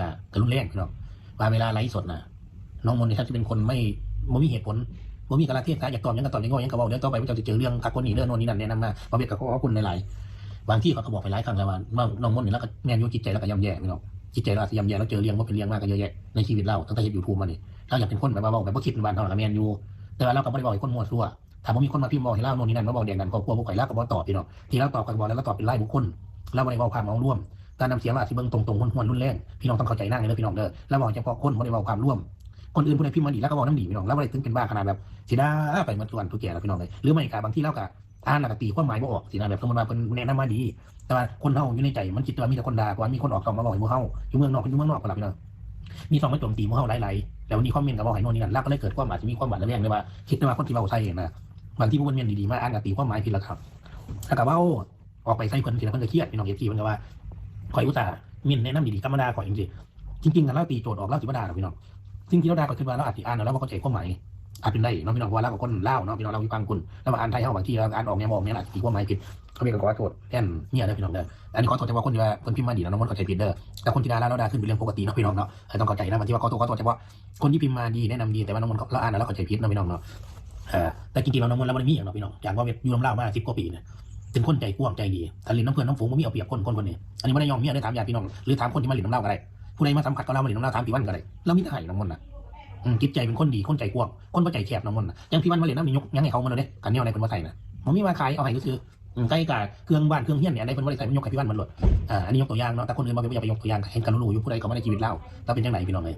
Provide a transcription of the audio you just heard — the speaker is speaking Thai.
กะกะรุนแรงพี่น้องว่าเวลาไลฟ์สดนะน้องมนต์นี่ท่านจะเป็นคนไม่ไม่มีเหตุผลไม่มีกระเทศนะอยากตอบยังก็ตอบอยังก็ยังก็บอกเดี๋ยวต่อไปพระเจ้าจะเจอเรื่องทักคนนี้เรื่องโน่นนี่นั่นแนะนำมาบาเบียดก็ขอบคุณหลายๆบางที่เขาก็บอกไปหลายครั้งแล้วว่าน้องมนต์นี่แล้วก็แมนยูจิตใจแล้วก็ย่ำแย่พี่น้องจิตใจเราอาจจะย่ำแย่แล้วเจอเรื่องว่าเป็นเรื่องมากก็เยอะแยะในชีวิตเราตั้งแต่เห็นยูทูบมานี่เราอยากเป็นคนแบบว่าบอกแบบว่าคิดเป็นบ้านเท่านั้นแมนยูแต่ว่าเราก็ไม่ได้บอกให้คนมั่วซั่วถ้าบ่มีคนมาพิมพ์บอกให้เล่าโน่นนี่นั่นมาบอกแดงกันครอบครัวพวกข่อยเล่าก็บ่ตอบพี่น้องที่เราตอบกันบอกแล้วเราตอบเป็นรายบุคคลเราไม่ได้บอกความเอาร่วม การนำเสียงเราอาจจะเบิ่งตรงๆห้วนๆรุนแรงพี่น้องต้องเข้าใจนั่งเลยพี่น้องเด้อแล้วบอกเฉพาะคนไม่ได้บอกความร่วมคนอื่นผู้ใดพิมพ์มาดีแล้วก็บอกน้ำดีพี่น้องแล้วไม่ได้ถึงเป็นบ้าขนาดแบบสีดาไปหมาส่วนทุกแก่แล้วพี่น้องเลยหรือไม่ก็บางที่เล่ากับอ่านแล้วก็ตีความหมายบ่ออกสีดาแบบสมมติว่าเป็นแนะนำมาดี แต่ว่าคนเฮาอยู่ในใจมันคิดว่ามีแต่คนด่าว่ามีคนออกช่องมาบอกให้หมู่เฮาอยู่เมืองนอกอยู่เมืองนอกกันล่ะพี่น้องมีช่องมาโจมตีหมู่เฮาหลายๆแล้วมีคอมเมนต์ก็บอกให้โน่นนี่นั่นแล้วก็เลยเกิดความอาจจะมีความหวาดระแวงเลยว่าคิดว่าคนที่เว้าใส่นะบางที่ผู้คนเมียนดีๆมาอ่านก็ตีความหมายผิดแล้วครับแล้วก็เว้าออกไปใส่เพิ่นทีละเพิ่นก็เครียดพี่น้องเอฟซีเพิ่นก็ว่า ข่อยอุตส่าห์มินแนะนำดีๆธรรมดาข่อยจริงๆจริงๆกันแล้วตีโจทย์ออกแล้วสิบดาหรอพี่น้องสิ่งที่เราได้ก็คือว่าเราอาจจะอ่านแล้วเราก็เข้าใจความหมายอาจเป็นได้เนาะพี่น้องว่าเรากับคนเล่าเนาะพี่น้องเรามีฟังคุณแล้วมาอ่านไทยเฮาบางทีเราอ่านออกแนวมองเนี่ยอาจจะตีความหมายผิดเขามีก็ขอโทษแทนเนี่ยเด้อพี่น้องเด้ออันนี้ขอโทษแต่ว่าคนที่ว่าคนพิมพ์มาดีแล้วน้องมนเข้าใจผิดเด้อแต่คนที่ด่าเราเราด่าขึ้นเป็นเรื่องปกติเนาะพี่น้องเนาะต้องเข้าใจนะบางทีว่าขอโทษขอโทษเฉพาะคนที่พิมพ์มาดีแนะนำดีแต่ว่าน้องมนเราอ่านแล้วเข้าใจผิดเนาะพี่น้องเนาะแต่จริงๆแล้วน้องมนเราไม่มีอย่างเนาะพี่น้องอย่างว่าอยู่ลำเล่ามาสิบกว่าปีเนี่ย เป็นคนใจกว้างใจดีถ้าเล่นน้ำเพื่อนน้ำฝูงมันมีเอาเปรียบคนคนคนนี้อันนี้ไม่ได้ยอมเมียได้ถามญาติพี่น้องหรือถามคนที่มาเล่นน้ำเล่าก็ได้ผู้ใดมาสัมผัสกับเรามาเล่นน้ำเล่าถามพี่วันก็ได้เรามีแต่ให้น้องมนต์นะจิตใจเป็นคนดีคนใจกว้างคนบ่ใจแคบน้องมนต์น่ะอยังพี่วันมาเรียนน้ำมียกยังให้เขามาเลยเด้กันเนี่ยอะไรคนมาใส่นะผมมีมาขายเอาให้ก็คืออืมใกล้กับเครื่องบ้านเครื่องเฮี้ยนเนี่ยอะไรคนบ่ได้ใส่มันยกให้พี่วันมันหลดอ่าอันนี้ยกตัวอย่างเนาะแต่คนอื่นมาเป็นอย่าไปยกตัวอย่างเห็นกันรู้อยู่ผู้ใดเขาไม่ได้ชีวิตเล่าเราเป็นจังไหนพี่น้องเลย